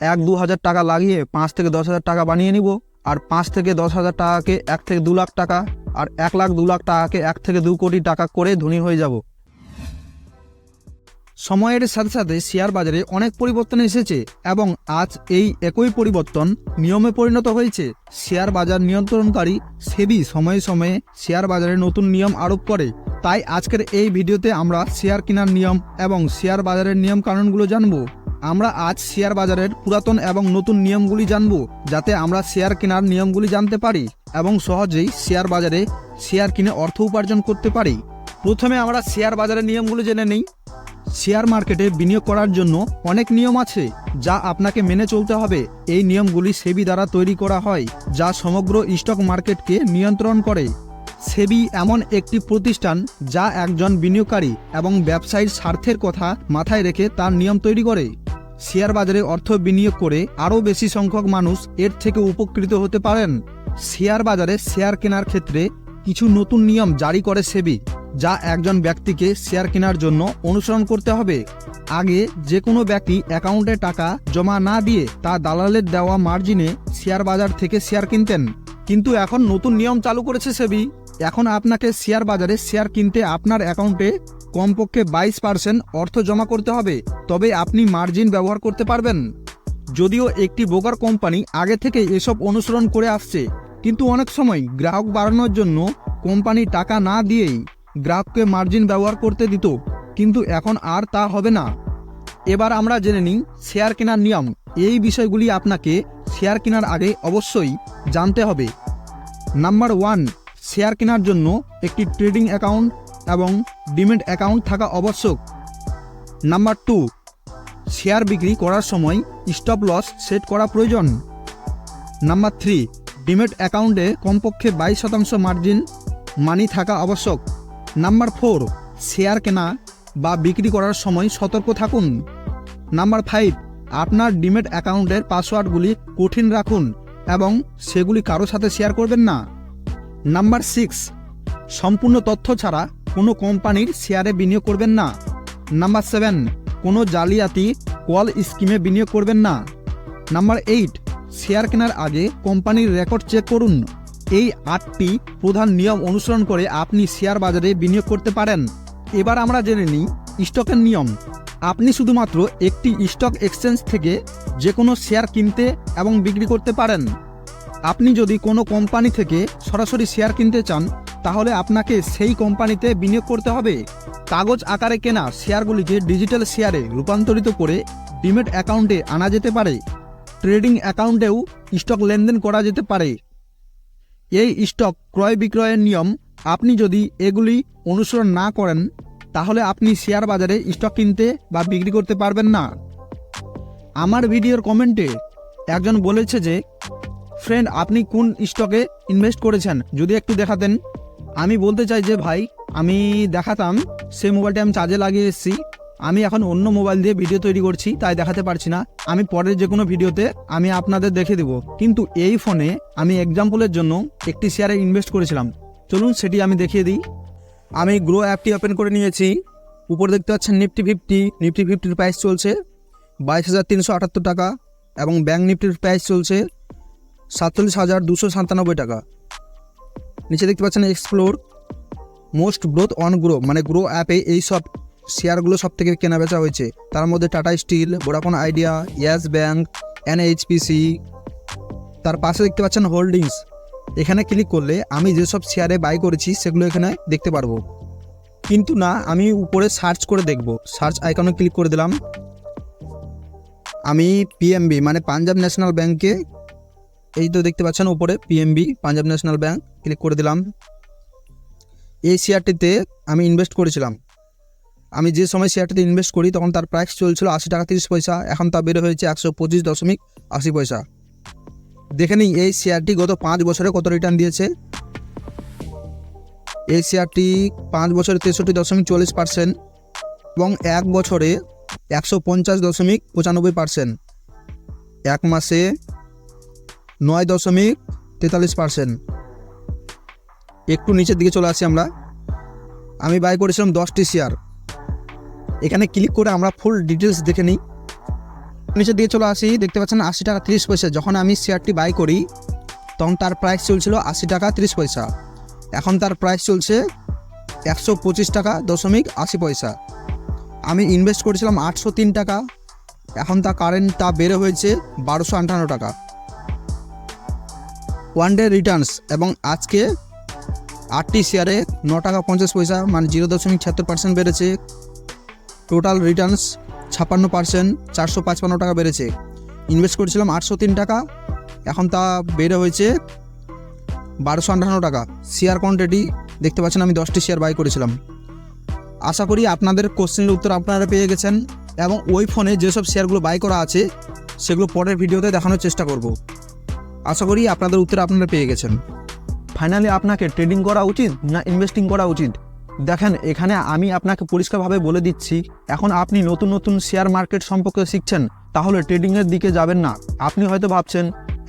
এক দু হাজার টাকা লাগিয়ে পাঁচ থেকে দশ হাজার টাকা বানিয়ে নিব। আর পাঁচ থেকে দশ হাজার টাকাকে এক থেকে দু লাখ টাকা, আর এক লাখ দু লাখ টাকাকে এক থেকে দু কোটি টাকা করে ধনী হয়ে যাব। সময়ের সাথে সাথে শেয়ার বাজারে অনেক পরিবর্তন এসেছে এবং আজ এই একই পরিবর্তন নিয়মে পরিণত হয়েছে। শেয়ার বাজার নিয়ন্ত্রণকারী সেবি সময়ে সময়ে শেয়ার বাজারে নতুন নিয়ম আরোপ করে। তাই আজকের এই ভিডিওতে আমরা শেয়ার কেনার নিয়ম এবং শেয়ার বাজারের নিয়ম কানুনগুলো জানব। আমরা আজ শেয়ার বাজারের পুরাতন এবং নতুন নিয়মগুলি জানব, যাতে আমরা শেয়ার কেনার নিয়মগুলি জানতে পারি এবং সহজেই শেয়ার বাজারে শেয়ার কিনে অর্থ উপার্জন করতে পারি। প্রথমে আমরা শেয়ার বাজারের নিয়মগুলি জেনে নিই। শেয়ার মার্কেটে বিনিয়োগ করার জন্য অনেক নিয়ম আছে, যা আপনাকে মেনে চলতে হবে। এই নিয়মগুলি সেবি দ্বারা তৈরি করা হয়, যা সমগ্র স্টক মার্কেটকে নিয়ন্ত্রণ করে। সেবি এমন একটি প্রতিষ্ঠান, যা একজন বিনিয়োগকারী এবং ব্যবসায়ীর স্বার্থের কথা মাথায় রেখে তার নিয়ম তৈরি করে। শেয়ার বাজারে অর্থ বিনিয়োগ করে আরও বেশি সংখ্যক মানুষ এর থেকে উপকৃত হতে পারেন। শেয়ার বাজারে শেয়ার কেনার ক্ষেত্রে কিছু নতুন নিয়ম জারি করে সেবি, যা একজন ব্যক্তিকে শেয়ার কেনার জন্য অনুসরণ করতে হবে। আগে যে কোনো ব্যক্তি অ্যাকাউন্টে টাকা জমা না দিয়ে তা দালালের দেওয়া মার্জিনে শেয়ার বাজার থেকে শেয়ার কিনতেন। কিন্তু এখন নতুন নিয়ম চালু করেছে সেবি। এখন আপনাকে শেয়ার বাজারে শেয়ার কিনতে আপনার অ্যাকাউন্টে কমপক্ষে বাইশ পার্সেন্ট অর্থ জমা করতে হবে, তবে আপনি মার্জিন ব্যবহার করতে পারবেন। যদিও একটি বোকার কোম্পানি আগে থেকে এসব অনুসরণ করে আসছে, কিন্তু অনেক সময় গ্রাহক বাড়ানোর জন্য কোম্পানি টাকা না দিয়েই গ্রাহককে মার্জিন ব্যবহার করতে দিত, কিন্তু এখন আর তা হবে না। এবার আমরা জেনে নিই শেয়ার কেনার নিয়ম। এই বিষয়গুলি আপনাকে শেয়ার কেনার আগে অবশ্যই জানতে হবে। নাম্বার ওয়ান, শেয়ার কেনার জন্য একটি ট্রেডিং অ্যাকাউন্ট এবং ডিমেট অ্যাকাউন্ট থাকা আবশ্যক। নাম্বার টু, শেয়ার বিক্রি করার সময় স্টপ লস সেট করা প্রয়োজন। নাম্বার থ্রি, ডিমেট অ্যাকাউন্টে কমপক্ষে বাইশ শতাংশ মার্জিন মানি থাকা আবশ্যক। নাম্বার ফোর, শেয়ার কেনা বা বিক্রি করার সময় সতর্ক থাকুন। নাম্বার ফাইভ, আপনার ডিমেট অ্যাকাউন্টের পাসওয়ার্ডগুলি কঠিন রাখুন এবং সেগুলি কারও সাথে শেয়ার করবেন না। নাম্বার সিক্স, সম্পূর্ণ তথ্য ছাড়া কোনো কোম্পানির শেয়ারে বিনিয়োগ করবেন না। নাম্বার সেভেন, কোনো জালিয়াতি কল স্কিমে বিনিয়োগ করবেন না। নাম্বার এইট, শেয়ার কেনার আগে কোম্পানির রেকর্ড চেক করুন। এই আটটি প্রধান নিয়ম অনুসরণ করে আপনি শেয়ার বাজারে বিনিয়োগ করতে পারেন। এবার আমরা জেনে নিই স্টকের নিয়ম। আপনি শুধুমাত্র একটি স্টক এক্সচেঞ্জ থেকে যে কোনো শেয়ার কিনতে এবং বিক্রি করতে পারেন। আপনি যদি কোনো কোম্পানি থেকে সরাসরি শেয়ার কিনতে চান তাহলে আপনাকে সেই কোম্পানিতে বিনিয়োগ করতে হবে। কাগজ আকারে কেনা শেয়ারগুলিকে ডিজিটাল শেয়ারে রূপান্তরিত করে ডিমেট অ্যাকাউন্টে আনা যেতে পারে। ট্রেডিং অ্যাকাউন্টেও স্টক লেনদেন করা যেতে পারে। এই স্টক ক্রয় বিক্রয়ের নিয়ম, আপনি যদি এগুলি অনুসরণ না করেন, তাহলে আপনি শেয়ার বাজারে স্টক কিনতে বা বিক্রি করতে পারবেন না। আমার ভিডিওর কমেন্টে একজন বলেছে যে, ফ্রেন্ড, আপনি কোন স্টকে ইনভেস্ট করেছেন? যদি একটু দেখাতেন। আমি বলতে চাই যে ভাই, আমি দেখাতাম, সেই মোবাইলটা আমি চার্জে লাগিয়ে এসেছি। আমি এখন অন্য মোবাইল দিয়ে ভিডিও তৈরি করছি, তাই দেখাতে পারছি না। আমি পরের যে কোনো ভিডিওতে আমি আপনাদের দেখে দেব। কিন্তু এই ফোনে আমি এক্সাম্পলের জন্য একটি শেয়ারে ইনভেস্ট করেছিলাম। চলুন সেটি আমি দেখিয়ে দিই। আমি গ্রো অ্যাপটি ওপেন করে নিয়েছি। উপরে দেখতে পাচ্ছেন নিফটি ফিফটি নিফটি ফিফটির প্রাইস চলছে বাইশ হাজার তিনশো আটাত্তর টাকা এবং ব্যাঙ্ক নিফটির প্রাইস চলছে সাতচল্লিশ হাজার দুশো সাতানব্বই টাকা। নিচে দেখতে পাচ্ছেন explore most growth on Groww মানে গ্রো অ্যাপে এই সব শেয়ারগুলো সব থেকে কেনা বেচা হয়েছে। তার মধ্যে Tata steel Vodafone Idea Yes Bank NHPC তার পাশে দেখতে পাচ্ছেন হোল্ডিংস এখানে ক্লিক করলে আমি যেসব শেয়ারে বাই করেছি, সেগুলো এখানে দেখতে পারব। কিন্তু না, আমি উপরে সার্চ করে দেখব। সার্চ আইকনে ক্লিক করে দিলাম। আমি পিএমবি মানে পাঞ্জাব ন্যাশনাল ব্যাংকে এই তো দেখতে পাচ্ছেন উপরে PMB Punjab national bank click করে দিলাম। এই শেয়ারটিতে আমি ইনভেস্ট করেছিলাম। আমি যে সময় শেয়ারটিতে ইনভেস্ট করি, তখন তার প্রাইস চলছিল আশি টাকা তিরিশ পয়সা। এখন তা বেড়ে হয়েছে একশো পঁচিশ দশমিক আশি পয়সা। দেখে নিই এই শেয়ারটি গত পাঁচ বছরে কত রিটার্ন দিয়েছে? এই শেয়ারটি পাঁচ বছরে তেষট্টি দশমিক চল্লিশ পার্সেন্ট এবং এক বছরে একশো পঞ্চাশ দশমিক পঁচানব্বই পার্সেন্ট এক মাসে নয় দশমিক তেতাল্লিশ পার্সেন্ট একটু নিচের দিকে চলে আসি আমরা। আমি বাই করেছিলাম দশটি শেয়ার এখানে ক্লিক করে আমরা ফুল ডিটেলস দেখে নিই। নিচের দিকে চলে আসি, দেখতে পাচ্ছেন আশি টাকা তিরিশ পয়সা। যখন আমি শেয়ারটি বাই করি, তখন তার প্রাইস চলছিল আশি টাকা তিরিশ পয়সা। এখন তার প্রাইস চলছে একশো পঁচিশ টাকা দশমিক আশি পয়সা। আমি ইনভেস্ট করেছিলাম আটশো তিন টাকা। এখন তা কারেন্ট তা বেড়ে হয়েছে বারোশো আটান্ন টাকা। ওয়ান ডে রিটার্নস এবং আজকে আটটি শেয়ারে ন টাকা পঞ্চাশ পয়সা মানে জিরো দশমিক ছিয়াত্তর পার্সেন্ট বেড়েছে। টোটাল রিটার্নস ছাপ্পান্ন পার্সেন্ট চারশো পাঁচপান্ন টাকা বেড়েছে। ইনভেস্ট করেছিলাম আটশো তিন টাকা, এখন তা বেড়ে হয়েছে বারোশো আটান্ন টাকা। শেয়ার কোয়ান্টিটি দেখতে পাচ্ছেন আমি দশটি শেয়ার বাই করেছিলাম। আশা করি আপনাদের কোশ্চেনের উত্তর আপনারা পেয়ে গেছেন এবং ওই ফোনে যেসব শেয়ারগুলো বাই করা আছে, সেগুলো পরের ভিডিওতে দেখানোর চেষ্টা করব। আশা করি আপনাদের উত্তর আপনারা পেয়ে গেছেন। ফাইনালি আপনাকে ট্রেডিং করা উচিত না ইনভেস্টিং করা উচিত? দেখেন, এখানে আমি আপনাকে পরিষ্কারভাবে বলে দিচ্ছি, এখন আপনি নতুন নতুন শেয়ার মার্কেট সম্পর্কে শিখছেন, তাহলে ট্রেডিংয়ের দিকে যাবেন না। আপনি হয়তো ভাবছেন,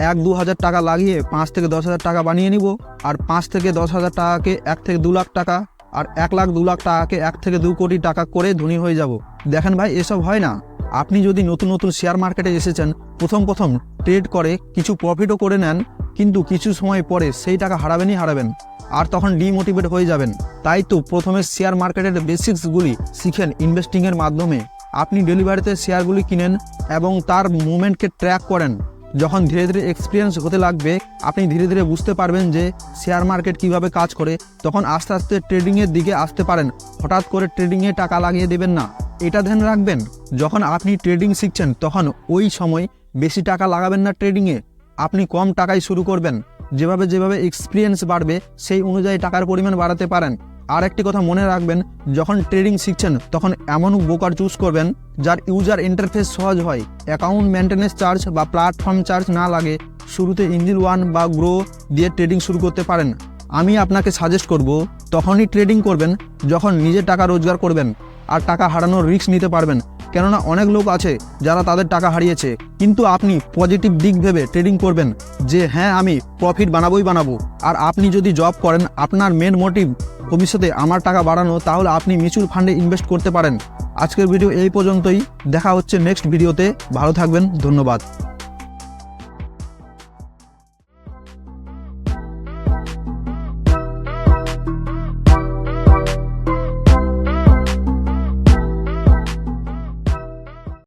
এক দু হাজার টাকা লাগিয়ে পাঁচ থেকে দশ হাজার টাকা বানিয়ে নিব, আর পাঁচ থেকে দশ হাজার টাকাকে এক থেকে দু লাখ টাকা, আর এক লাখ দু লাখ টাকাকে এক থেকে দু কোটি টাকা করে ধনী হয়ে যাব। দেখেন ভাই, এসব হয় না। আপনি যদি নতুন নতুন শেয়ার মার্কেটে এসেছেন, প্রথম প্রথম ট্রেড করে, কিছু প্রফিটও করে নেন কিন্তু কিছু সময় পরে সেই টাকা হারাবেনই হারাবেন। আর তখন ডিমোটিভেট হয়ে যাবেন। তাই তো প্রথমে শেয়ার মার্কেটের বেসিক্সগুলি শিখেন ইনভেস্টিংয়ের মাধ্যমে। আপনি ডেলিভারিতে শেয়ারগুলি কিনেন এবং তার মুভমেন্টকে ট্র্যাক করেন। যখন ধীরে ধীরে এক্সপিরিয়েন্স হতে লাগবে, আপনি ধীরে ধীরে বুঝতে পারবেন যে শেয়ার মার্কেট কীভাবে কাজ করে। তখন আস্তে আস্তে ট্রেডিংয়ের দিকে আসতে পারেন। হঠাৎ করে ট্রেডিংয়ে টাকা লাগিয়ে দেবেন না। এটা ধ্যান রাখবেন। যখন আপনি ট্রেডিং শিখছেন, তখন ওই সময় বেশি টাকা লাগাবেন না ট্রেডিংয়ে আপনি কম টাকায় শুরু করবেন। যেভাবে যেভাবে এক্সপিরিয়েন্স বাড়বে, সেই অনুযায়ী টাকার পরিমাণ বাড়াতে পারেন। আর একটি কথা মনে রাখবেন, যখন ট্রেডিং শিখছেন, তখন এমন ব্রোকার চুজ করবেন, যার ইউজার ইন্টারফেস সহজ হয়। অ্যাকাউন্ট মেনটেন্যান্স চার্জ বা প্ল্যাটফর্ম চার্জ না লাগে, শুরুতে ইঞ্জিল ওয়ান বা গ্রো দিয়ে ট্রেডিং শুরু করতে পারেন। আমি আপনাকে সাজেস্ট করব, তখনই ট্রেডিং করবেন, যখন নিজের টাকা রোজগার করবেন, আর টাকা হারানোর রিস্ক নিতে পারবেন। কেননা অনেক লোক আছে যারা তাদের টাকা হারিয়েছে। কিন্তু আপনি পজিটিভ দিক ভেবে ট্রেডিং করবেন যে হ্যাঁ আমি প্রফিট বানাবোই বানাবো। আর আপনি যদি জব করেন, আপনার মেন মোটিভ ভবিষ্যতে আমার টাকা বাড়ানো, তাহলে আপনি মিউচুয়াল ফান্ডে ইনভেস্ট করতে পারেন। আজকের ভিডিও এই পর্যন্তই। দেখা হচ্ছে নেক্সট ভিডিওতে। ভালো থাকবেন। ধন্যবাদ।